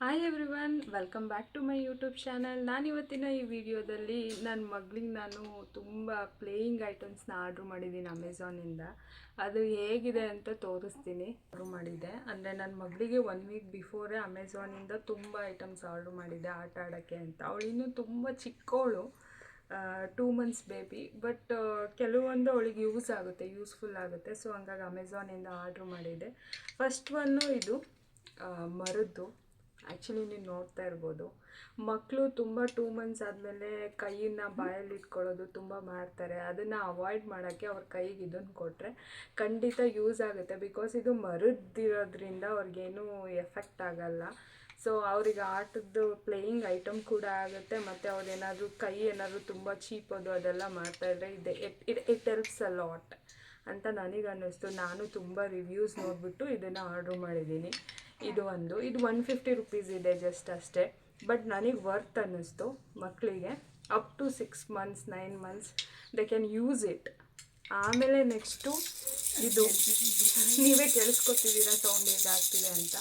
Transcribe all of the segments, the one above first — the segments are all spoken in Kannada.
Hi everyone welcome back to my YouTube channel ನಾನು ಇವತ್ತಿನ ಈ ವಿಡಿಯೋದಲ್ಲಿ ನನ್ನ ಮಗಳಿಗೆ ನಾನು ತುಂಬ ಪ್ಲೇಯಿಂಗ್ ಐಟಮ್ಸ್ನ ಆರ್ಡ್ರ್ ಮಾಡಿದ್ದೀನಿ ಅಮೆಝಾನಿಂದ ಅದು ಹೇಗಿದೆ ಅಂತ ತೋರಿಸ್ತೀನಿ. ಆರ್ಡ್ರ್ ಮಾಡಿದ್ದೆ ಅಂದರೆ ನನ್ನ ಮಗಳಿಗೆ ಒನ್ ವೀಕ್ ಬಿಫೋರೇ ಅಮೆಝಾನಿಂದ ತುಂಬ ಐಟಮ್ಸ್ ಆರ್ಡ್ರ್ ಮಾಡಿದ್ದೆ ಆಟ ಆಡೋಕ್ಕೆ ಅಂತ. ಅವಳು ಇನ್ನೂ ತುಂಬ ಚಿಕ್ಕವಳು ಟೂ ಮಂತ್ಸ್ ಬೇಬಿ ಬಟ್ ಕೆಲವೊಂದು ಅವಳಿಗೆ ಯೂಸ್ ಆಗುತ್ತೆ ಯೂಸ್ಫುಲ್ ಆಗುತ್ತೆ. ಸೊ ಹಂಗಾಗಿ ಅಮೆಝಾನಿಂದ ಆರ್ಡ್ರ್ ಮಾಡಿದ್ದೆ ಫಸ್ಟ್ ಒನ್ನು ಇದು ಮರದ್ದು. ಆ್ಯಕ್ಚುಲಿ ನೀವು ನೋಡ್ತಾ ಇರ್ಬೋದು. ಮಕ್ಕಳು ತುಂಬ ಟೂ ಮಂತ್ಸ್ ಆದಮೇಲೆ ಕೈಯನ್ನು ಬಾಯಲ್ಲಿ ಇಟ್ಕೊಳ್ಳೋದು ತುಂಬ ಮಾಡ್ತಾರೆ. ಅದನ್ನು ಅವಾಯ್ಡ್ ಮಾಡೋಕ್ಕೆ ಅವ್ರ ಕೈಗೆ ಇದನ್ನು ಕೊಟ್ಟರೆ ಖಂಡಿತ ಯೂಸ್ ಆಗುತ್ತೆ. ಬಿಕಾಸ್ ಇದು ಮರದ್ದಿರೋದ್ರಿಂದ ಅವ್ರಿಗೇನು ಎಫೆಕ್ಟ್ ಆಗಲ್ಲ. ಸೊ ಅವ್ರಿಗೆ ಆಟದ್ದು ಪ್ಲೇಯಿಂಗ್ ಐಟಮ್ ಕೂಡ ಆಗುತ್ತೆ. ಮತ್ತು ಅವ್ರೇನಾದರೂ ಕೈ ಏನಾದರೂ ತುಂಬ ಚೀಪೋದು ಅದೆಲ್ಲ ಮಾಡ್ತಾಯಿದ್ರೆ ಇದೆ it it it helps a lot ಅಂತ ನನಗೆ ಅನ್ನಿಸ್ತು ನಾನು ತುಂಬ ರಿವ್ಯೂಸ್ ನೋಡಿಬಿಟ್ಟು ಇದನ್ನು ಆರ್ಡ್ರ್ ಮಾಡಿದ್ದೀನಿ. ಇದು ಒಂದು. ಇದು ಒನ್ ಫಿಫ್ಟಿ ರುಪೀಸ್ ಇದೆ ಜಸ್ಟ್ ಅಷ್ಟೇ. ಬಟ್ ನನಗೆ ವರ್ತ್ ಅನ್ನಿಸ್ತು ಮಕ್ಕಳಿಗೆ up to six months nine months they can use it ಆಮೇಲೆ ನೆಕ್ಸ್ಟು ಇದು ನೀವೇ ಕೇಳಿಸ್ಕೊತಿದ್ದೀರಾ ಸೌಂಡ್ ಹೇಗಾಗ್ತಿದೆ ಅಂತ.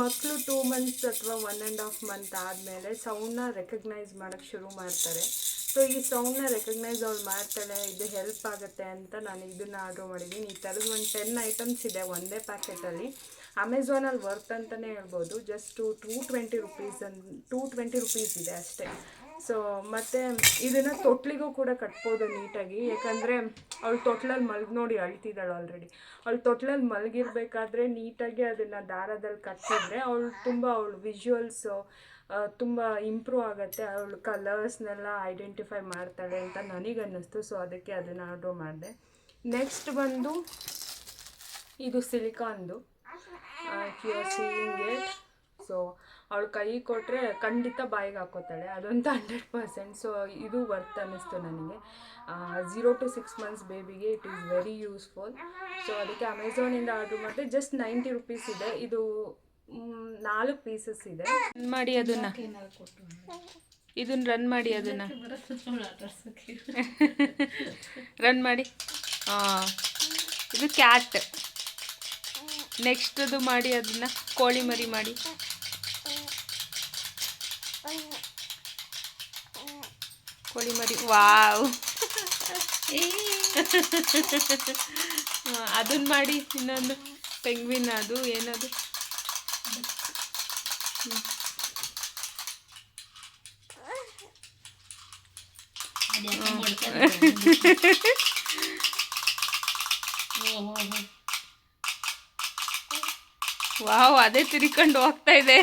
ಮಕ್ಕಳು ಟೂ ಮಂತ್ಸ್ ಅಥವಾ ಒನ್ ಆ್ಯಂಡ್ ಹಾಫ್ ಮಂತ್ ಆದಮೇಲೆ ಸೌಂಡನ್ನ ರೆಕಗ್ನೈಸ್ ಮಾಡೋಕ್ಕೆ ಶುರು ಮಾಡ್ತಾರೆ. ಸೊ ಈ ಸೌಂಡ್ನ ರೆಕಗ್ನೈಸ್ ಅವ್ಳು ಮಾಡ್ತಾಳೆ, ಇದು ಹೆಲ್ಪ್ ಆಗುತ್ತೆ ಅಂತ ನಾನು ಇದನ್ನು ಆರ್ಡ್ರ್ ಮಾಡಿದ್ದೀನಿ ಈ ಥರದ್ದು ಒಂದು ಟೆನ್ ಐಟಮ್ಸ್ ಇದೆ ಒಂದೇ ಪ್ಯಾಕೆಟಲ್ಲಿ ಅಮೆಝಾನಲ್ಲಿ ವರ್ತ್ ಅಂತಲೇ ಹೇಳ್ಬೋದು. Just two two twenty rupees ಅನ್ ಟೂ ಟ್ವೆಂಟಿ ರುಪೀಸ್ ಇದೆ ಅಷ್ಟೇ. ಸೊ ಮತ್ತು ಇದನ್ನು ತೊಟ್ಲಿಗೂ ಕೂಡ ಕಟ್ಬೋದು ನೀಟಾಗಿ. ಯಾಕಂದರೆ ಅವಳು ತೊಟ್ಲಲ್ಲಿ ಮಲ್ಗಿ ನೋಡಿ ಅಳ್ತಿದ್ದಾಳು ಆಲ್ರೆಡಿ ಅವಳು ತೊಟ್ಲಲ್ಲಿ ಮಲಗಿರ್ಬೇಕಾದ್ರೆ ನೀಟಾಗಿ ಅದನ್ನು ದಾರದಲ್ಲಿ ಕಟ್ಟಿದ್ರೆ ಅವಳು ತುಂಬ ಅವಳು ವಿಜುವಲ್ಸು ತುಂಬ ಇಂಪ್ರೂವ್ ಆಗುತ್ತೆ. ಅವಳು ಕಲರ್ಸ್ನೆಲ್ಲ ಐಡೆಂಟಿಫೈ ಮಾಡ್ತಾಳೆ ಅಂತ ನನಗೆ ಅನ್ನಿಸ್ತು ಸೊ ಅದಕ್ಕೆ ಅದನ್ನು ಆರ್ಡ್ರ್ ಮಾಡಿದೆ. ನೆಕ್ಸ್ಟ್ ಬಂದು ಇದು ಸಿಲಿಕಾನ್ದು ಸೀಲಿಂಗ್ ಸೊ ಅವಳು ಕೈ ಕೊಟ್ಟರೆ ಖಂಡಿತ ಬಾಯಿಗೆ ಹಾಕೋತಾಳೆ ಅದೊಂದು ಹಂಡ್ರೆಡ್ ಪರ್ಸೆಂಟ್ ಸೊ ಇದು ವರ್ತ್ ಅನ್ನಿಸ್ತು ನನಗೆ. Zero to six months ಬೇಬಿಗೆ it is very useful so ಅದಕ್ಕೆ ಅಮೆಝಾನಿಂದ ಆರ್ಡ್ರ್ ಮಾಡಿದೆ. ಜಸ್ಟ್ ನೈಂಟಿ ರುಪೀಸ್ ಇದೆ. ಇದು ನಾಲ್ಕು ಪೀಸಸ್ ಇದೆ. ರನ್ ಮಾಡಿ ಅದನ್ನ. ಇದನ್ನ ರನ್ ಮಾಡಿ ಅದನ್ನ. ರನ್ ಮಾಡಿ. ಹಾಂ ಇದು ಕ್ಯಾಟ್ ನೆಕ್ಸ್ಟ್ ಅದು ಮಾಡಿ ಅದನ್ನ. ಕೋಳಿ ಮರಿ ಮಾಡಿ. ಕೋಳಿ ಮರಿ. ವಾವ್. ಅದನ್ನ ಮಾಡಿ ಇನ್ನೊಂದು. ಪೆಂಗ್ವಿನ್ ಅದು ಏನದು? ವಾವ್ ಅದೇ ತಿರ್ಕೊಂಡು ಹೋಗ್ತಾ ಇದೆ.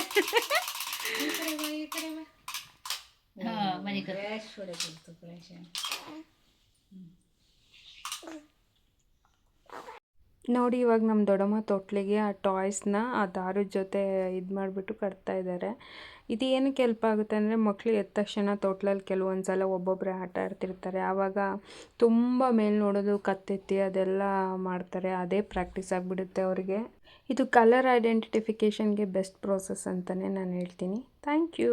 ನೋಡಿ, ಇವಾಗ ನಮ್ಮ ದೊಡ್ಡಮ್ಮ ತೊಟ್ಲಿಗೆ ಆ ಟಾಯ್ಸ್ನ ಆ ದಾರದ ಜೊತೆ ಇದು ಮಾಡಿಬಿಟ್ಟು ಕಟ್ತಾ ಇದ್ದಾರೆ ಇದು ಏನಕ್ಕೆ ಹೆಲ್ಪ್ ಆಗುತ್ತೆ ಅಂದರೆ ಮಕ್ಕಳು ಎದ್ದ ತಕ್ಷಣ ತೊಟ್ಲಲ್ಲಿ ಕೆಲವೊಂದು ಸಲ ಒಬ್ಬೊಬ್ಬರೇ ಆಟ ಆಡ್ತಿರ್ತಾರೆ. ಆವಾಗ ತುಂಬ ಮೇಲೆ ನೋಡೋದು, ಕತ್ತೆತ್ತಿ ಅದೆಲ್ಲ ಮಾಡ್ತಾರೆ. ಅದೇ ಪ್ರಾಕ್ಟೀಸ್ ಆಗಿಬಿಡುತ್ತೆ ಅವರಿಗೆ. ಇದು ಕಲರ್ ಐಡೆಂಟಿಫಿಕೇಷನ್ಗೆ ಬೆಸ್ಟ್ ಪ್ರೋಸೆಸ್ ಅಂತಲೇ ನಾನು ಹೇಳ್ತೀನಿ. Thank you